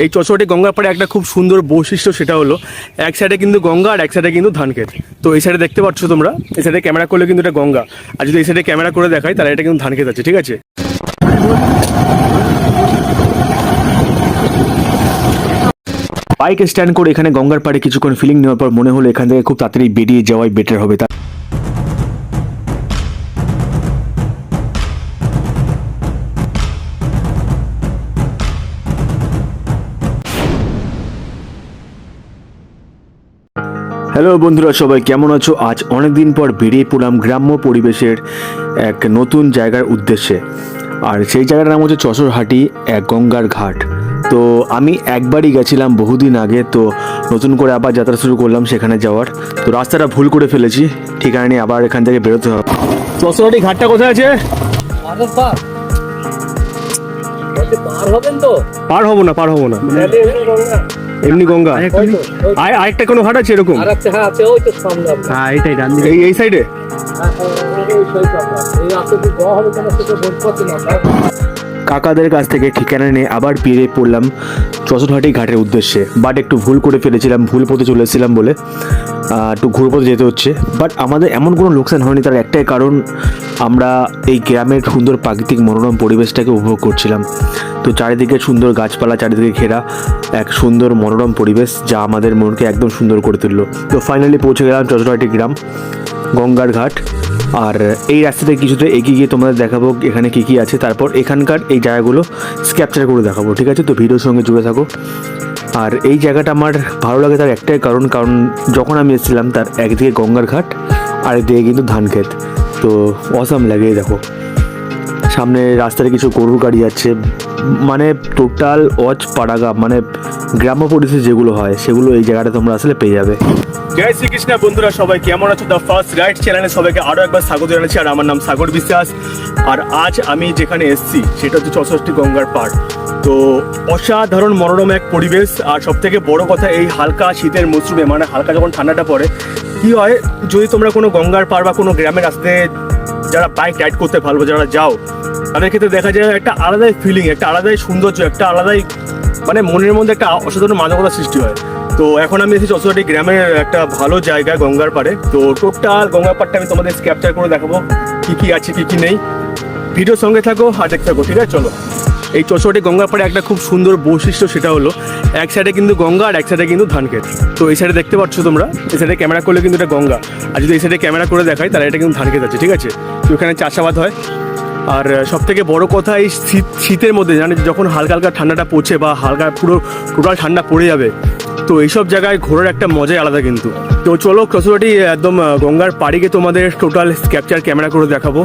এই চচড়াটি গঙ্গার পাড়ে একটা খুব সুন্দর বৈশিষ্ট্য সেটা হলো, এক সাইডে কিন্তু গঙ্গা আর এক সাইডে কিন্তু ধানক্ষেত। তো এই সাইডে দেখতে পাচ্ছ তোমরা, এই সাইডে ক্যামেরা করলে কিন্তু এটা গঙ্গা। আর যদি এই সাইডে ক্যামেরা করে দেখাই, তাহলে এটা কিন্তু ধানক্ষেত আছে, ঠিক আছে? বাইক স্ট্যান্ড করে এখানে গঙ্গার পাড়ে কিছুক্ষণ ফিলিং নেওয়ার পর মনে হলো এখান থেকে খুব তাড়াতাড়ি বেরিয়ে যাওয়াই বেটার হবে। তা হ্যালো বন্ধুরা, সবাই কেমন আছো? আজ অনেক দিন পর বেরিয়ে পড়লাম গ্রাম্য পরিবেশের এক নতুন জায়গার উদ্দেশ্যে। আর সেই জায়গাটার নাম হচ্ছে চশরহাটি, এক গঙ্গার ঘাট। তো আমি একবারই গেছিলাম বহুদিন আগে, তো নতুন করে আবার যাত্রা শুরু করলাম সেখানে যাওয়ার। তো রাস্তাটা ভুল করে ফেলেছি, ঠিকানা নিয়ে আবার এখান থেকে বেরোতে হবে। চশরহাটি ঘাটটা কোথায় আছে? পার হবেন তো? পার হব না পার হব না। এমনি গঙ্গা। এমনি গঙ্গা। তো। আর আরেকটা কোনো ঘাট আছে এরকম? হ্যাঁ। হ্যাঁ এটাই ডান এই এই সাইডে? কাকাদের কাছ থেকে ঠিকানা নিয়ে আবার বেরিয়ে পড়লাম চশরহাটি ঘাটের উদ্দেশ্যে। বাট একটু ভুল করে ফেলেছিলাম, ভুল পথে চলে এসেছিলাম বলে একটু ঘুর পথে যেতে হচ্ছে। বাট আমাদের এমন কোনো লোকসান হয়নি, তার একটাই কারণ আমরা এই গ্রামের সুন্দর প্রাকৃতিক মনোরম পরিবেশটাকে উপভোগ করছিলাম। তো চারিদিকে সুন্দর গাছপালা, চারিদিকে ঘেরা, এক সুন্দর মনোরম পরিবেশ যা আমাদের মনকে একদম সুন্দর করে তুললো। তো ফাইনালি পৌঁছে গেলাম চশরহাটি গ্রাম, গঙ্গার ঘাট। আর এই রাস্তাতে কিছুতে এগিয়ে গিয়ে তোমাদের দেখাবো এখানে কি কি আছে। তারপর এখানকার এই জায়গাগুলো ক্যাপচার করে দেখাবো, ঠিক আছে? তো ভিডিওর সঙ্গে জুড়ে থাকো। আর এই জায়গাটা আমার ভালো লাগে তার একটাই কারণ কারণ যখন আমি এসেছিলাম তার একদিকে গঙ্গার ঘাট আর একদিকে কিন্তু ধান ক্ষেত তো অসাম লাগে দেখো। সামনে রাস্তায় কিছু গরুর গাড়ি যাচ্ছে। মানে টোটাল অচ পাড়াগা মানে গ্রাম্য পরিবেশে যেগুলো হয়, সেগুলো এই জায়গাটা তোমরা আসলে পেয়ে যাবে। জয় শ্রীকৃষ্ণ বন্ধুরা, সবাই কেমন আছো? দ্য ফার্স্ট রাইড চ্যানেলে সবাইকে আরও একবার স্বাগত জানাচ্ছি, আর আমার নাম সাগর বিশ্বাস। আর আজ আমি যেখানে এসেছি, সেটা হচ্ছে চৌষষ্ঠী গঙ্গার পাড়। তো অসাধারণ মনোরম এক পরিবেশ, আর সব থেকে বড় কথা, এই হালকা শীতের মৌসুমে মানে হালকা যখন ঠান্ডাটা পড়ে, কি হয়, যদি তোমরা কোনো গঙ্গার পাড় বা কোনো গ্রামের রাস্তায় যারা বাইক রাইড করতে ভালো যারা যাও, তাদের ক্ষেত্রে দেখা যায় একটা আলাদাই ফিলিং একটা আলাদাই সৌন্দর্য, একটা আলাদাই মানে মনের মধ্যে একটা অসাধারণ মাদকতা সৃষ্টি হয়। তো এখন আমি এসেছি চৌষট্টি গ্রামের একটা ভালো জায়গা গঙ্গার পাড়ে। তো টোটাল গঙ্গার পাড়টা আমি তোমাদের ক্যাপচার করে দেখাবো, কি কি আছে, কি কি নেই। ভিডিওর সঙ্গে থাকো আর দেখতে থাকো, ঠিক আছে? চলো। এই চৌষট্টি গঙ্গার পাড়ে একটা খুব সুন্দর বৈশিষ্ট্য সেটা হলো, এক সাইডে কিন্তু গঙ্গা আর এক সাইডে কিন্তু ধানক্ষেত। তো এই সাইডে দেখতে পাচ্ছ তোমরা, এই সাইডে ক্যামেরা করলে কিন্তু এটা গঙ্গা। আর যদি এই সাইডে ক্যামেরা করে দেখাই, তাহলে এটা কিন্তু ধানক্ষেত আছে, ঠিক আছে? তো এখানে চাষাবাদ হয়। আর সব থেকে বড় কথা এই শীত, শীতের মধ্যে, জানি যখন হালকা হালকা ঠান্ডাটা পড়ছে বা হালকা পুরো টোটাল ঠান্ডা পড়ে যাবে, তো এইসব জায়গায় ঘোরার একটা মজাই আলাদা কিন্তু। তো চলো কসুরাটি একদম গঙ্গার পাড়িকে তোমাদের টোটাল ক্যাপচার ক্যামেরা করে দেখাবো।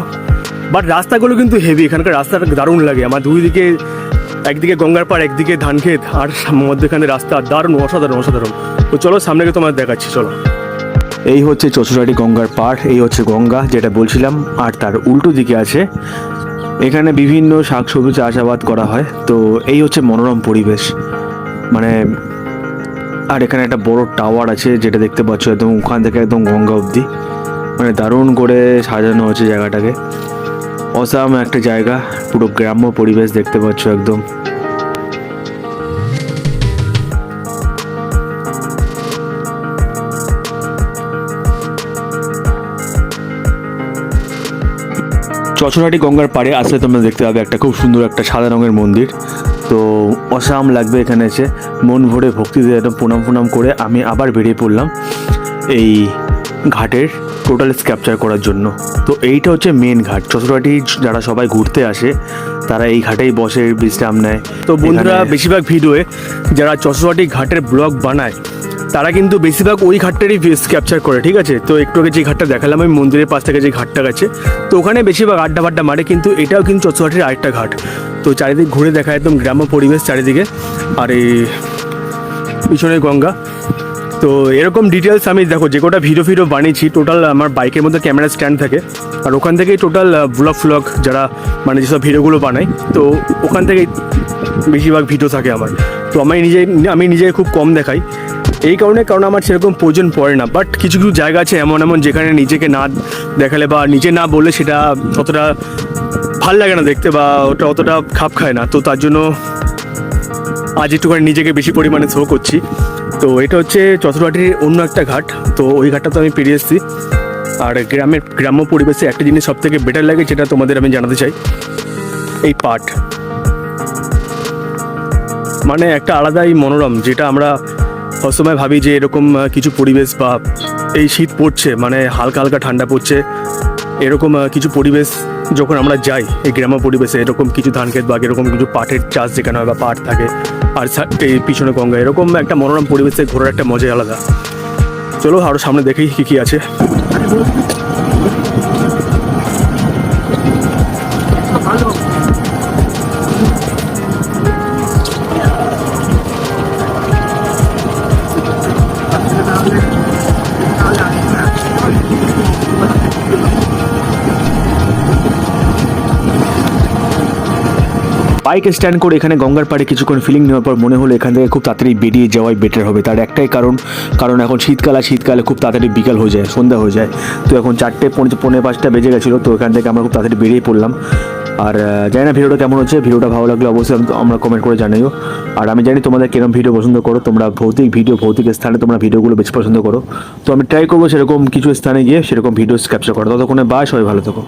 বাট রাস্তাগুলো কিন্তু হেভি এখানকার রাস্তাটা দারুণ লাগে। আমার দুই দিকে, একদিকে গঙ্গার পাড়, একদিকে ধানক্ষেত আর মধ্যেখানে রাস্তা দারুণ, অসাধারণ অসাধারণ। তো চলো সামনে গিয়ে তোমাদের দেখাচ্ছি, চলো। এই হচ্ছে চচুরাটি গঙ্গার পাড়, এই হচ্ছে গঙ্গা, যেটা বলছিলাম, আর তার উল্টো দিকে আছে। এখানে বিভিন্ন শাকসবজি চাষাবাদ করা হয়, তো এই হচ্ছে মনোরম পরিবেশ। মানে আর এখানে একটা বড় টাওয়ার আছে, যেটা দেখতে পাচ্ছ, একদম ওখান থেকে একদম গঙ্গা অবধি। মানে দারুণ করে সাজানো হচ্ছে জায়গাটাকে। অসাম একটা জায়গা, পুরো গ্রাম্য পরিবেশ দেখতে পাচ্ছ একদম। চচড়াটি গঙ্গার পাড়ে আসলে তোমরা দেখতে পাবে একটা খুব সুন্দর একটা সাদা রঙের মন্দির। তো অসাম লাগবে এখানে এসে, মন ভরে ভক্তি দিয়ে একদম প্রণাম প্রণাম করে আমি আবার বেরিয়ে পড়লাম। এই ঘাটের টোটাল ক্যাপচার করার জন্য। তো এইটা হচ্ছে মেন ঘাট। চচড়াটি যারা সবাই ঘুরতে আসে তারা এই ঘাটেই বসে বিশ্রাম নেয়। তো বন্ধুরা বেশিরভাগ ভিডিওয়ে যারা চচড়াটি ঘাটের ব্লগ বানায় তারা কিন্তু বেশিরভাগ ওই ঘাটটারই ভিউজ ক্যাপচার করে ঠিক আছে? তো একটু আগে যে ঘাটটা দেখালাম আমি মন্দিরের পাশ থেকে যে ঘাটটা গেছে তো ওখানে বেশিরভাগ আড্ডা ফাড্ডা মারে কিন্তু এটাও কিন্তু চচুয়াটির আরেকটা ঘাট। তো চারিদিক ঘুরে দেখা একদম গ্রাম্য পরিবেশ চারিদিকে। আর এই পিছনে গঙ্গা। তো এরকম ডিটেলস আমি দেখো, যে কটা ভিডিও ফিডিও বানিয়েছি টোটাল আমার বাইকের মধ্যে ক্যামেরা স্ট্যান্ড থাকে। আর ওখান থেকেই টোটাল ব্লগ ফ্লগ যারা মানে যেসব ভিডিওগুলো বানাই, তো ওখান থেকেই বেশিরভাগ ভিডিও থাকে আমার। তো আমি নিজে আমি নিজে খুব কম দেখাই। এই কারণে, কারণ আমার সেরকম প্রয়োজন পড়ে না। বাট কিছু কিছু জায়গা আছে এমন এমন যেখানে নিজেকে না দেখালে বা নিজে না বললে সেটা অতটা ভালো লাগে না দেখতে বা ওটা অতটা খাপ খায় না। তো তার জন্য আজ একটুখানি নিজেকে বেশি পরিমাণে শো করছি। তো এটা হচ্ছে চতুরহাটির অন্য একটা ঘাট। তো ওই ঘাটটা তো আমি পেরিয়ে এসেছি। আর গ্রামের, গ্রাম্য পরিবেশে একটা জিনিস সব থেকে বেটার লাগে, যেটা তোমাদের আমি জানাতে চাই, এই পাট। মানে একটা আলাদাই মনোরম, যেটা আমরা সবসময় ভাবি যে এরকম কিছু পরিবেশ বা এই শীত পড়ছে মানে হালকা হালকা ঠান্ডা পড়ছে, এরকম কিছু পরিবেশ যখন আমরা যাই, এই গ্রাম্য পরিবেশে এরকম কিছু ধান ক্ষেত বা এরকম কিছু পাটের চাষ যেখানে হয় বা পাট থাকে, আর এই পিছনে গঙ্গা, এরকম একটা মনোরম পরিবেশে ঘোরার একটা মজাই আলাদা। চলো আরও সামনে দেখেই কী কী আছে। বাইক স্ট্যান্ড করে এখানে গঙ্গার পাড়ে কিছুক্ষণ ফিলিং নেওয়ার পর মনে হলো এখান থেকে খুব তাড়াতাড়ি বেরিয়ে যাওয়াই বেটার হবে। তার একটাই কারণ কারণ এখন শীতকাল আর শীতকালে খুব তাড়াতাড়ি বিকাল হয়ে যায়, সন্ধ্যা হয়ে যায়। তো এখন চারটে পৌনে পাঁচটা বেজে গেছিল, তো এখান থেকে আমরা খুব তাড়াতাড়ি বেরিয়ে পড়লাম। আর জানি না ভিডিওটা কেমন হচ্ছে, ভিডিওটা ভালো লাগলে অবশ্যই আম- আমরা কমেন্ট করে জানাইও। আর আমি জানি তোমাদের কীরকম ভিডিও পছন্দ করো, তোমরা ভৌতিক ভিডিও ভৌতিক স্থানে তোমরা ভিডিওগুলো বেশি পছন্দ করো। তো আমি ট্রাই করব সেরকম কিছু স্থানে গিয়ে সেরকম ভিডিওস ক্যাপচার করো ততক্ষণে বা সবাই ভালো থাকো।